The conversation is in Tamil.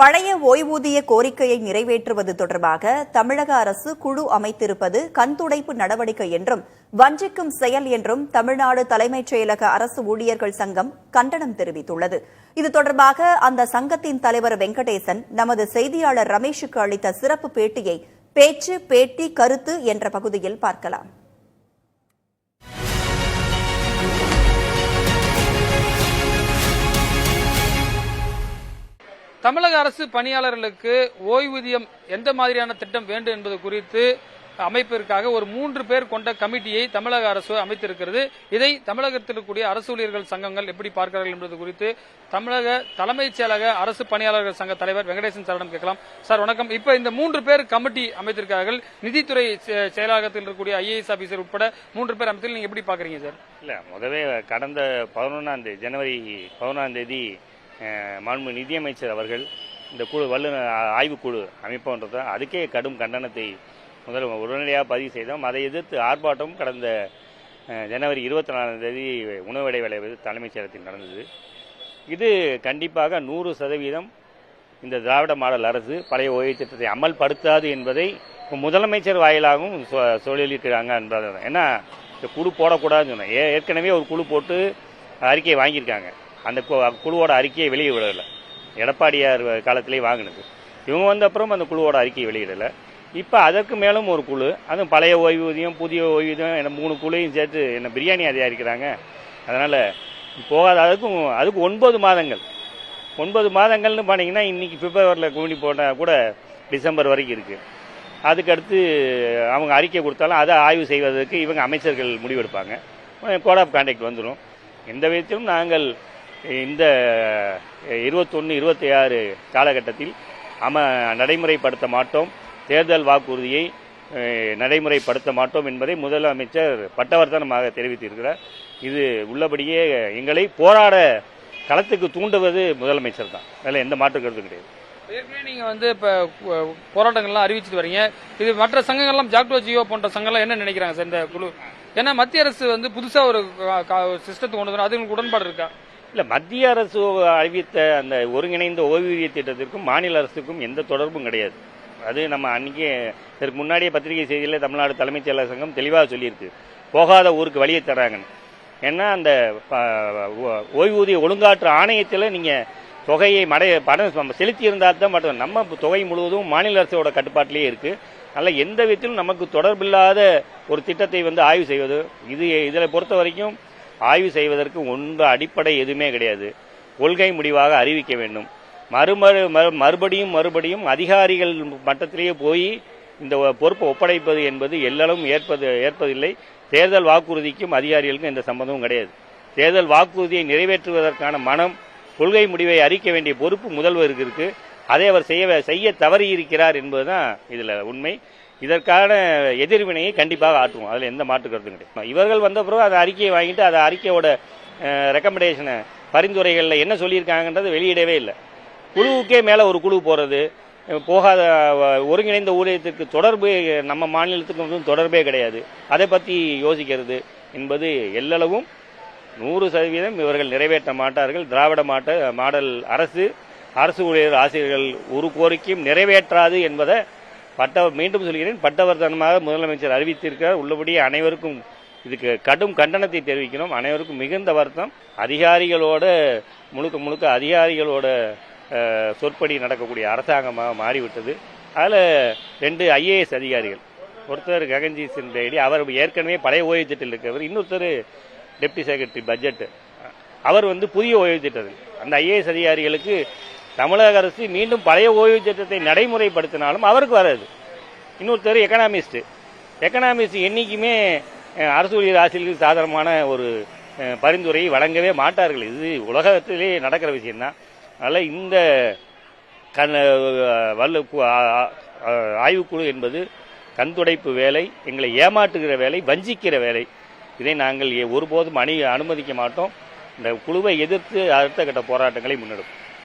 பழைய ஓய்வூதிய கோரிக்கையை நிறைவேற்றுவது தொடர்பாக தமிழக அரசு குழு அமைத்திருப்பது கண்துடைப்பு நடவடிக்கை என்றும் வஞ்சிக்கும் செயல் என்றும் தமிழ்நாடு தலைமைச் செயலக அரசு ஊழியர்கள் சங்கம் கண்டனம் தெரிவித்துள்ளது. இது தொடர்பாக அந்த சங்கத்தின் தலைவர் வெங்கடேசன் நமது செய்தியாளர் ரமேஷுக்கு அளித்த சிறப்பு பேட்டியை பேச்சு பேட்டி கருத்து என்ற பகுதியில் பார்க்கலாம். தமிழக அரசு பணியாளர்களுக்கு ஓய்வூதியம் எந்த மாதிரியான திட்டம் வேண்டும் என்பது குறித்து அமைப்பிற்காக ஒரு மூன்று பேர் கொண்ட கமிட்டியை தமிழக அரசு அமைத்திருக்கிறது. இதை தமிழகத்தில் இருக்கக்கூடிய அரசு ஊழியர்கள் சங்கங்கள் எப்படி பார்க்கிறார்கள் என்பது குறித்து தமிழக தலைமைச் செயலக அரசு பணியாளர்கள் சங்க தலைவர் வெங்கடேசன் சாரிடம் கேட்கலாம். சார் வணக்கம். இப்ப இந்த மூன்று பேர் கமிட்டி அமைத்திருக்கார்கள் நிதித்துறை செ- செயலாளத்தில் இருக்கக்கூடிய ஐஏஎஸ் ஆபீசர் உட்பட மூன்று பேர் அமைத்தில் நீங்க எப்படி பாக்குறீங்க சார்? இல்லை முதவே கடந்த பதினொன்னாம் தேதி ஜனவரி பதினொன்றாம் தேதி மாண்பு நிதியமைச்சர் அவர்கள் இந்த குழு வல்லுநர் ஆய்வுக்குழு அமைப்போன்றத அதுக்கே கடும் கண்டனத்தை முதல் உடனடியாக பதிவு செய்தோம். அதை எதிர்த்து ஆர்ப்பாட்டம் கடந்த ஜனவரி இருபத்தி நாலாம் தேதி உணவு இடைவேளை தலைமைச் செயலகத்தில் நடந்தது. இது கண்டிப்பாக நூறு சதவீதம் இந்த திராவிட மாடல் அரசு பழைய ஓய்வு திட்டத்தை அமல்படுத்தாது என்பதை முதலமைச்சர் வாயிலாகவும் சொ- சொல்லியிருக்கிறாங்க என்பது ஏன்னா இந்த குழு போடக்கூடாதுன்னு சொன்னேன். ஏற்கனவே ஒரு குழு போட்டு அறிக்கையை வாங்கியிருக்காங்க. அந்த கு- குழுவோட அறிக்கையை வெளியே விடலை எடப்பாடியார் காலத்திலே வாங்கினது. இவங்க வந்த அப்புறம் அந்த குழுவோட அறிக்கையை வெளியிடலை. இப்போ அதற்கு மேலும் ஒரு குழு அதுவும் பழைய ஓய்வூதியம் புதிய ஓய்வூதியம் என்ன மூணு குழுவையும் சேர்த்து என்ன பிரியாணி அதிகாரிக்கிறாங்க. அதனால் போகாத அதுக்கும் அதுக்கு ஒன்பது மாதங்கள். ஒன்பது மாதங்கள்னு பார்த்தீங்கன்னா இன்றைக்கி பிப்ரவரியில் கூண்டி போட்டால் கூட டிசம்பர் வரைக்கும் இருக்குது அதுக்கடுத்து அவங்க அறிக்கை கொடுத்தாலும் அதை ஆய்வு செய்வதற்கு இவங்க அமைச்சர்கள் முடிவெடுப்பாங்க. கோட் ஆஃப் கான்டாக்ட் வந்துடும் எந்த விதத்திலும் நாங்கள் இந்த இருபத்தொன்று இருபத்தி ஆறு காலகட்டத்தில் அம நடைமுறைப்படுத்த மாட்டோம். தேர்தல் வாக்குறுதியை நடைமுறைப்படுத்த மாட்டோம் என்பதை முதலமைச்சர் பட்டவர்த்தனமாக தெரிவித்திருக்கிறார். இது உள்ளபடியே எங்களை போராட களத்துக்கு தூண்டுவது முதலமைச்சர் தான். அதில் எந்த மாற்று கருத்தும் கிடையாது. ஏற்கனவே நீங்கள் வந்து இப்போ போராட்டங்கள்லாம் அறிவிச்சிட்டு வரீங்க. இது மற்ற சங்கங்கள்லாம் ஜாக்டோ ஜியோ போன்ற சங்கம்லாம் என்ன நினைக்கிறாங்க சார்? இந்த குழு? ஏன்னா மத்திய அரசு வந்து புதுசாக ஒரு சிஸ்டத்தை கொண்டு வந்து அதுங்களுக்கு உடன்பாடு இருக்கா? இல்ல மத்திய அரசு அறிவித்த அந்த ஒருங்கிணைந்த ஓய்வூதிய திட்டத்திற்கும் மாநில அரசுக்கும் எந்த தொடர்பும் கிடையாது. அது நம்ம அன்னைக்கே இதற்கு முன்னாடியே பத்திரிகை செய்தியில் தமிழ்நாடு தலைமைச் செயலர் சங்கம் தெளிவாக சொல்லியிருக்கு. போகாத ஊருக்கு வழியை தராங்கன்னு. ஏன்னா அந்த ப- ஓ- ஓய்வூதிய ஒழுங்காற்று ஆணையத்தில் நீங்கள் தொகையை மடைய பணம் நம்ம செலுத்தி இருந்தால் தான் மட்டும் நம்ம தொகை முழுவதும் மாநில அரசோட கட்டுப்பாட்டிலேயே இருக்கு. அதனால் எந்த விதத்திலும் நமக்கு தொடர்பில்லாத ஒரு திட்டத்தை வந்து ஆய்வு செய்வது இது இதில் பொறுத்த வரைக்கும் ஆய்வு செய்வதற்கு ஒன்று அடிப்படை எதுவுமே கிடையாது. கொள்கை முடிவாக அறிவிக்க வேண்டும். மறுமறு மறுபடியும் மறுபடியும் அதிகாரிகள் மட்டத்திலேயே போய் இந்த பொறுப்பை ஒப்படைப்பது என்பது எல்லளவும் ஏற்பது ஏற்பதில்லை. தேர்தல் வாக்குறுதிக்கும் அதிகாரிகளுக்கும் எந்த சம்பந்தமும் கிடையாது. தேர்தல் வாக்குறுதியை நிறைவேற்றுவதற்கான மனம் கொள்கை முடிவை அறிக்க வேண்டிய பொறுப்பு முதல்வருக்கு இருக்கு. அதை அவர் செய்ய செய்ய தவறி இருக்கிறார் என்பதுதான் இதுல உண்மை. இதற்கான எதிர்வினையை கண்டிப்பாக ஆற்றுவோம். அதில் எந்த மாற்று கருத்தும் கிடையாது. இவர்கள் வந்த பிறகு அந்த அறிக்கையை வாங்கிட்டு அந்த அறிக்கையோட ரெக்கமெண்டேஷனை பரிந்துரைகளில் என்ன சொல்லியிருக்காங்கன்றது வெளியிடவே இல்லை. குழுவுக்கே மேலே ஒரு குழு போகிறது போகாத ஒருங்கிணைந்த ஊழியத்திற்கு தொடர்பு நம்ம மாநிலத்துக்கு வந்து தொடர்பே கிடையாது. அதை பற்றி யோசிக்கிறது என்பது எல்லளவும் நூறு சதவீதம் இவர்கள் நிறைவேற்ற மாட்டார்கள். திராவிட மாட்ட மாடல் அரசு அரசு ஊழியர் ஆசிரியர்கள் ஒரு கோரிக்கையும் நிறைவேற்றாது என்பதை பட்ட மீண்டும் சொல்கிறேன் பட்டவர்த்தனமாக முதலமைச்சர் அறிவித்திருக்கிறார். உள்ளபடியே அனைவருக்கும் இதுக்கு கடும் கண்டனத்தை தெரிவிக்கிறோம். அனைவருக்கும் மிகுந்த வருத்தம். அதிகாரிகளோட முழுக்க முழுக்க அதிகாரிகளோட சொற்படி நடக்கக்கூடிய அரசாங்கமாக மாறிவிட்டது. அதில் ரெண்டு ஐஏஎஸ் அதிகாரிகள் ஒருத்தர் ககன்ஜித் சிங் பேடி அவர் ஏற்கனவே பழைய ஓய்வு திட்டத்தில் இருக்கிறவர் இன்னொருத்தர் டெப்டி செக்ரட்டரி பட்ஜெட் அவர் வந்து புதிய ஓய்வு திட்டத்தில். அந்த ஐஏஎஸ் அதிகாரிகளுக்கு தமிழக அரசு மீண்டும் பழைய ஓய்வு திட்டத்தை நடைமுறைப்படுத்தினாலும் அவருக்கு வராது. இன்னொருத்தர் எக்கனாமிஸ்ட்டு எக்கனாமிஸ்ட் என்றைக்குமே அரசு ஊழியர் ஆசிரியர்களுக்கு சாதகமான ஒரு பரிந்துரையை வழங்கவே மாட்டார்கள். இது உலகத்திலே நடக்கிற விஷயம்தான். அதனால் இந்த கண் வல்ல கு- ஆய்வுக்குழு என்பது கண்துடைப்பு வேலை எங்களை ஏமாற்றுகிற வேலை வஞ்சிக்கிற வேலை. இதை நாங்கள் ஒருபோதும் அணி அனுமதிக்க மாட்டோம். இந்த குழுவை எதிர்த்து அடுத்த கட்ட போராட்டங்களை முன்னெடுப்போம்.